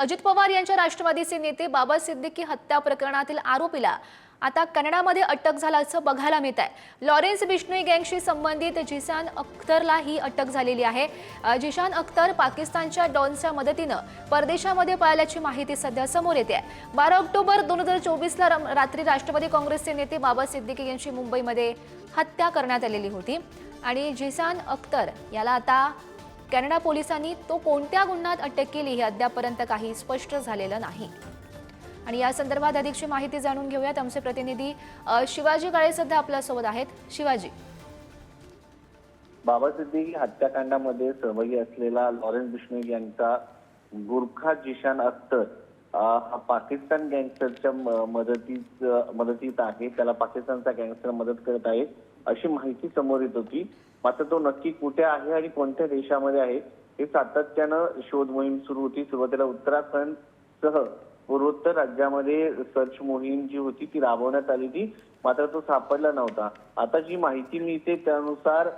अजित पवार यांच्या राष्ट्रवादीचे नेते बाबा सिद्दीकी हत्या प्रकरणातील आरोपीला आता कॅनडामध्ये अटक झाल्याचं बघायला मिळत आहे. लॉरेन्स बिश्नोई गँगशी संबंधित जिशान अख्तरला ही अटक झालेली आहे. जिशान अख्तर पाकिस्तानच्या डॉनच्या मदतीनं परदेशामध्ये पळाल्याची माहिती सध्या समोर येते आहे. बारा ऑक्टोबर दोन हजार चोवीसला रात्री राष्ट्रवादी काँग्रेसचे नेते बाबा सिद्दीकी यांची मुंबईमध्ये हत्या करण्यात आलेली होती. आणि जिसान अख्तर याला आता कॅनडा पोलिसांनी तो कोणत्या गुन्ह्यात अटक केली हे अद्यापर्यंत काही स्पष्ट झालेलं नाही. आणि या संदर्भात अधिकची माहिती जाणून घेऊयात. आमचे प्रतिनिधी शिवाजी काळे सध्या आपल्यासोबत आहेत. शिवाजी. बाबा हत्याकांडामध्ये सहभागी असलेला लॉरेन्स बिश्नोई यांचा गुरखा जिशान अख्तर हा पाकिस्तान गँगस्टरच्या म- मदतीत मदतीत आहे. त्याला पाकिस्तानचा गँगस्टर मदत करत आहे अशी माहिती समोर येत होती. मात्र तो नक्की कुठे आहे आणि कोणत्या देशामध्ये आहे हे सातत्यानं शोध मोहीम सुरू होती. सुरुवातीला उत्तराखंड सह पूर्वोत्तर राज्यामध्ये सर्च मोहीम जी होती ती राबवण्यात आली होती. मात्र तो सापडला नव्हता. आता जी माहिती मिळते त्यानुसार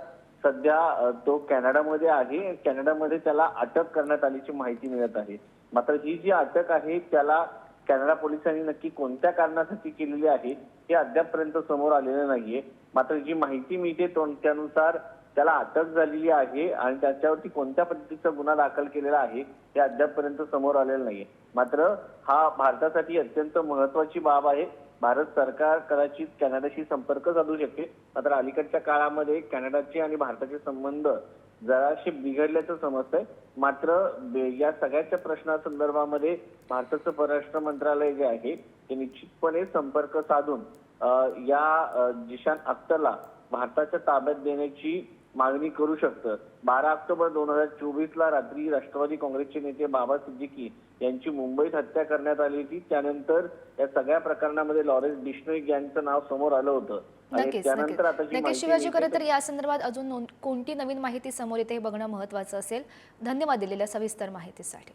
सध्या तो कॅनडामध्ये आहे. कॅनडामध्ये त्याला अटक करण्यात आल्याची माहिती मिळत आहे. मात्र ही जी अटक आहे त्याला कॅनडा पोलिसांनी नक्की कोणत्या कारणासाठी केलेली आहे हे अद्यापपर्यंत समोर आलेलं नाहीये. मात्र जी माहिती मिळते त्यानुसार त्याला अटक झालेली आहे आणि त्याच्यावरती कोणत्या पद्धतीचा गुन्हा दाखल केलेला आहे हे अद्यापपर्यंत समोर आलेलं नाहीये. मात्र हा भारतासाठी अत्यंत महत्वाची बाब आहे. भारत सरकार कदाचित कॅनडाशी संपर्क साधू शकते. मात्र अलीकडच्या काळामध्ये कॅनडाचे आणि भारताचे संबंध जराशे बिघडल्याचं समजतंय. मात्र या सगळ्याच्या प्रश्नासंदर्भामध्ये भारताचं परराष्ट्र मंत्रालय जे आहे ते निश्चितपणे संपर्क साधून या जिशान अख्तरला भारताच्या ताब्यात देण्याची मागणी करू शकतं. बारा ऑक्टोबर दोन हजार चोवीस ला रात्री राष्ट्रवादी काँग्रेसचे नेते बाबा सिद्दीकी यांची मुंबईत हत्या करण्यात आली होती. त्यानंतर या सगळ्या प्रकरणामध्ये लॉरेन्स बिश्नोई यांचं नाव समोर आलं होतं. नक्कीच शिवाजी खरं तर या संदर्भात अजून कोणती नवीन माहिती समोर येते हे बघणं महत्वाचं असेल. धन्यवाद दिलेल्या सविस्तर माहितीसाठी.